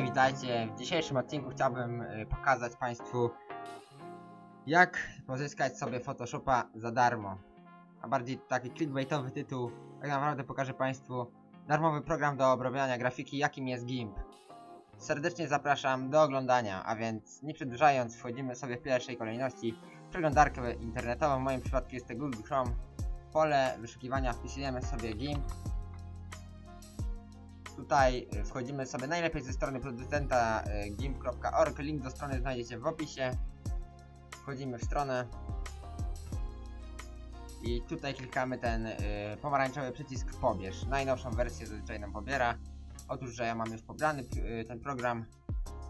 Hej, witajcie. W dzisiejszym odcinku chciałbym y, pokazać Państwu, jak pozyskać sobie Photoshopa za darmo. A bardziej taki clickbaitowy tytuł. Tak naprawdę pokażę Państwu darmowy program do obrabiania grafiki, jakim jest GIMP. Serdecznie zapraszam do oglądania, a więc nie przedłużając, wchodzimy sobie w pierwszej kolejności w przeglądarkę internetową. W moim przypadku jest to Google Chrome. W pole wyszukiwania wpisujemy sobie GIMP. Tutaj wchodzimy sobie najlepiej ze strony producenta y, gimp.org. Link do strony znajdziecie w opisie. Wchodzimy w stronę. I tutaj klikamy ten y, pomarańczowy przycisk pobierz. Najnowszą wersję zazwyczaj nam pobiera. Otóż, że ja mam już pobrany y, ten program,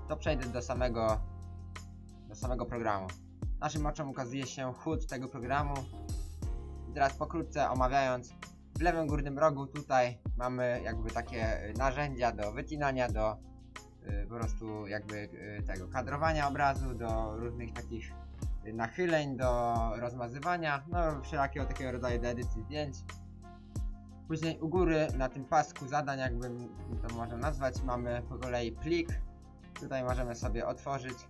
to przejdę do samego do samego programu. Naszym oczom ukazuje się HUD tego programu. I teraz pokrótce omawiając, w lewym górnym rogu tutaj mamy jakby takie y, narzędzia do wycinania, do y, po prostu jakby y, tego kadrowania obrazu, do różnych takich nachyleń, do rozmazywania, no wszelakiego takiego rodzaju do edycji zdjęć. Później u góry na tym pasku zadań, jakbym to można nazwać, mamy po kolei plik. Tutaj możemy sobie otworzyć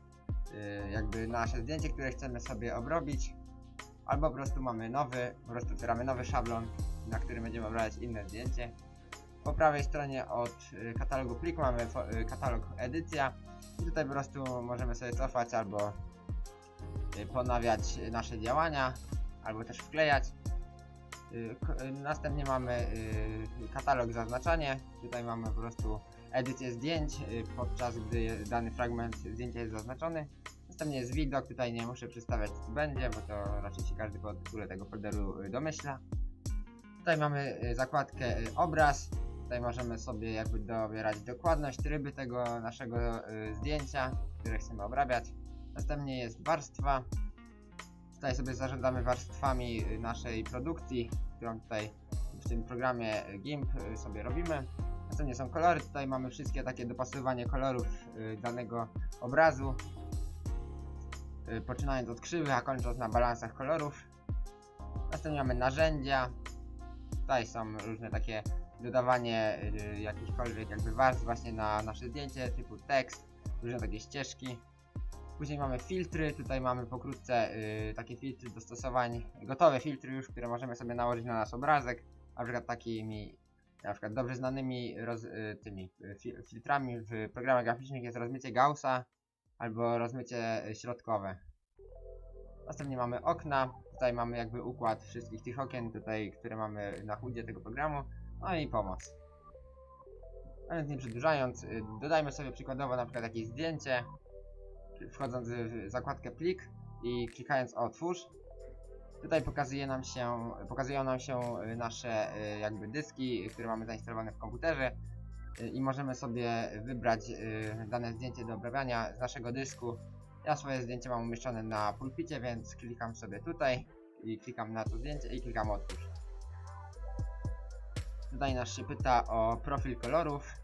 jakby nasze zdjęcie, które chcemy sobie obrobić. Albo po prostu mamy nowy, po prostu otwieramy nowy szablon, na którym będziemy obrabiać inne zdjęcie. Po prawej stronie od y, katalogu pliku mamy y, katalog edycja. I tutaj po prostu możemy sobie cofać albo y, ponawiać nasze działania, albo też wklejać. Następnie mamy katalog zaznaczanie. Tutaj mamy po prostu edycję zdjęć, podczas gdy dany fragment zdjęcia jest zaznaczony. Następnie jest widok, tutaj nie muszę przedstawiać co będzie, bo to raczej się każdy po tytule tego folderu domyśla. Tutaj mamy y, zakładkę y, obraz. Tutaj możemy sobie jakby dobierać dokładność tryby tego naszego y, zdjęcia, które chcemy obrabiać. Następnie jest warstwa. Tutaj sobie zarządzamy warstwami naszej produkcji, którą tutaj w tym programie GIMP sobie robimy. Następnie są kolory. Tutaj mamy wszystkie takie dopasowywanie kolorów danego obrazu. Poczynając od krzywych, a kończąc na balansach kolorów. Następnie mamy narzędzia. Tutaj są różne takie dodawanie y, jakichkolwiek jakby warstw właśnie na nasze zdjęcie, typu tekst, różne takie ścieżki. Później mamy filtry, tutaj mamy pokrótce y, takie filtry dostosowań, gotowe filtry już, które możemy sobie nałożyć na nasz obrazek, na przykład takimi na przykład dobrze znanymi roz, y, tymi y, fi, filtrami w programach graficznych jest rozmycie Gaussa albo rozmycie y, środkowe. Następnie mamy okna, tutaj mamy jakby układ wszystkich tych okien tutaj, które mamy na chudzie tego programu, no i pomoc. A więc nie przedłużając, y, dodajmy sobie przykładowo na przykład jakieś zdjęcie, wchodząc w zakładkę plik i klikając otwórz. Tutaj pokazuje nam się, pokazują nam się y, nasze y, jakby dyski, które mamy zainstalowane w komputerze i możemy sobie wybrać dane zdjęcie do obrabiania z naszego dysku. Ja swoje zdjęcie mam umieszczone na pulpicie, więc klikam sobie tutaj i klikam na to zdjęcie i klikam otwórz. Tutaj nas się pyta o profil kolorów.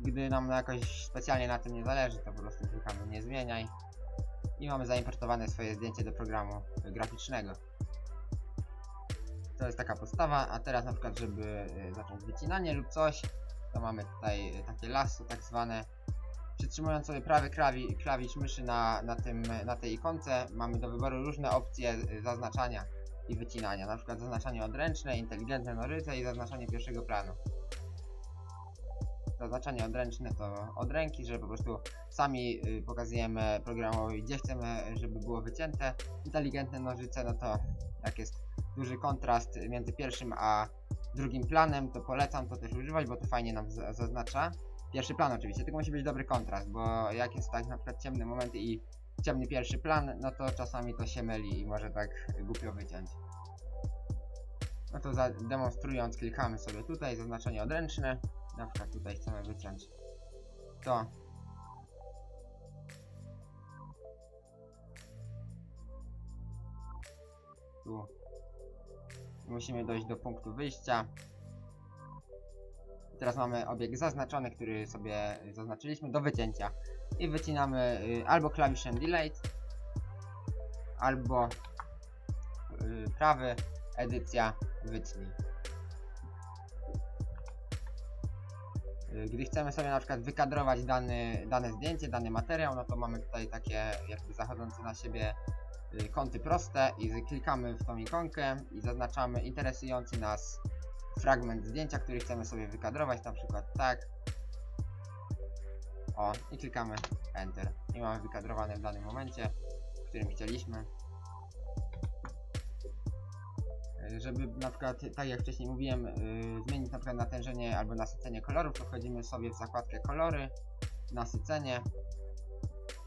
Gdy nam jakoś specjalnie na tym nie zależy, to po prostu klikamy nie zmieniaj. I mamy zaimportowane swoje zdjęcie do programu graficznego. To jest taka podstawa, a teraz na przykład, żeby y, zacząć wycinanie lub coś, to mamy tutaj takie lasso tak zwane. Przytrzymując sobie prawy klawi, klawisz myszy na, na, tym, na tej ikonce, mamy do wyboru różne opcje y, zaznaczania i wycinania. Na przykład zaznaczanie odręczne, inteligentne nożyce i zaznaczanie pierwszego planu. Zaznaczanie odręczne to od ręki, że po prostu sami y, pokazujemy programowi, gdzie chcemy, żeby było wycięte. Inteligentne nożyce, no to jak jest duży kontrast między pierwszym a drugim planem, to polecam to też używać, bo to fajnie nam za- zaznacza. Pierwszy plan oczywiście, tylko musi być dobry kontrast, bo jak jest tak na przykład ciemne momenty i ciemny pierwszy plan, no to czasami to się myli i może tak głupio wyciąć. No to demonstrując klikamy sobie tutaj, zaznaczenie odręczne. Na przykład tutaj chcemy wyciąć to. Tu musimy dojść do punktu wyjścia. Teraz mamy obiekt zaznaczony, który sobie zaznaczyliśmy do wycięcia. I wycinamy y, albo klawiszem Delete, albo y, prawy, edycja, wytnij. Y, Gdy chcemy sobie na przykład wykadrować dany, dane zdjęcie, dany materiał, no to mamy tutaj takie jakby zachodzące na siebie kąty proste i klikamy w tą ikonkę i zaznaczamy interesujący nas fragment zdjęcia, który chcemy sobie wykadrować, na przykład tak. O, i klikamy Enter. I mamy wykadrowane w danym momencie, w którym chcieliśmy. Y, Żeby na przykład, tak jak wcześniej mówiłem, y, zmienić na przykład natężenie albo nasycenie kolorów, to wchodzimy sobie w zakładkę kolory, nasycenie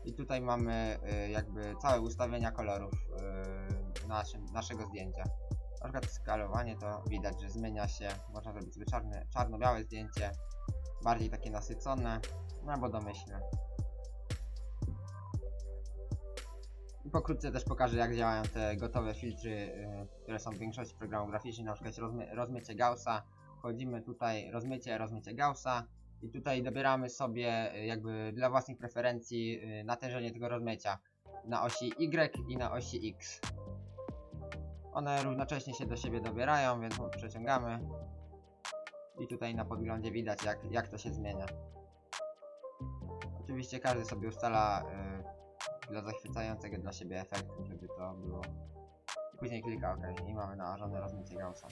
i tutaj mamy y, jakby całe ustawienia kolorów y, naszym, naszego zdjęcia. Na przykład skalowanie to widać, że zmienia się, można zrobić sobie czarne, czarno-białe zdjęcie, bardziej takie nasycone, no albo domyślne. I pokrótce też pokażę jak działają te gotowe filtry, y, które są w większości programów graficznych, na przykład rozmy rozmycie Gaussa. Wchodzimy tutaj, rozmycie, rozmycie Gaussa i tutaj dobieramy sobie y, jakby dla własnych preferencji y, natężenie tego rozmycia na osi Y i na osi X. One równocześnie się do siebie dobierają, więc przeciągamy. I tutaj na podglądzie widać jak, jak to się zmienia. Oczywiście każdy sobie ustala y, dla zachwycającego dla siebie efektu, żeby to było. Później klika OK i mamy nałożone rozmycie Gaussa.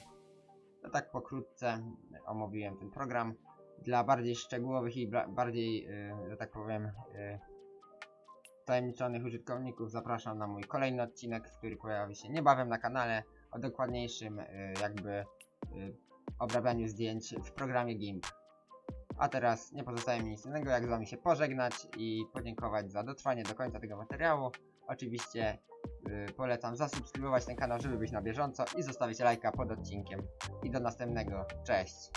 To tak pokrótce omówiłem ten program. Dla bardziej szczegółowych i bardziej, y, że tak powiem, y, tajemniczonych użytkowników zapraszam na mój kolejny odcinek, który pojawi się niebawem na kanale o dokładniejszym y, jakby y, obrabianiu zdjęć w programie GIMP. A teraz nie pozostaje mi nic innego jak z wami się pożegnać i podziękować za dotrwanie do końca tego materiału. Oczywiście y, polecam zasubskrybować ten kanał, żeby być na bieżąco i zostawić lajka pod odcinkiem. I do następnego. Cześć!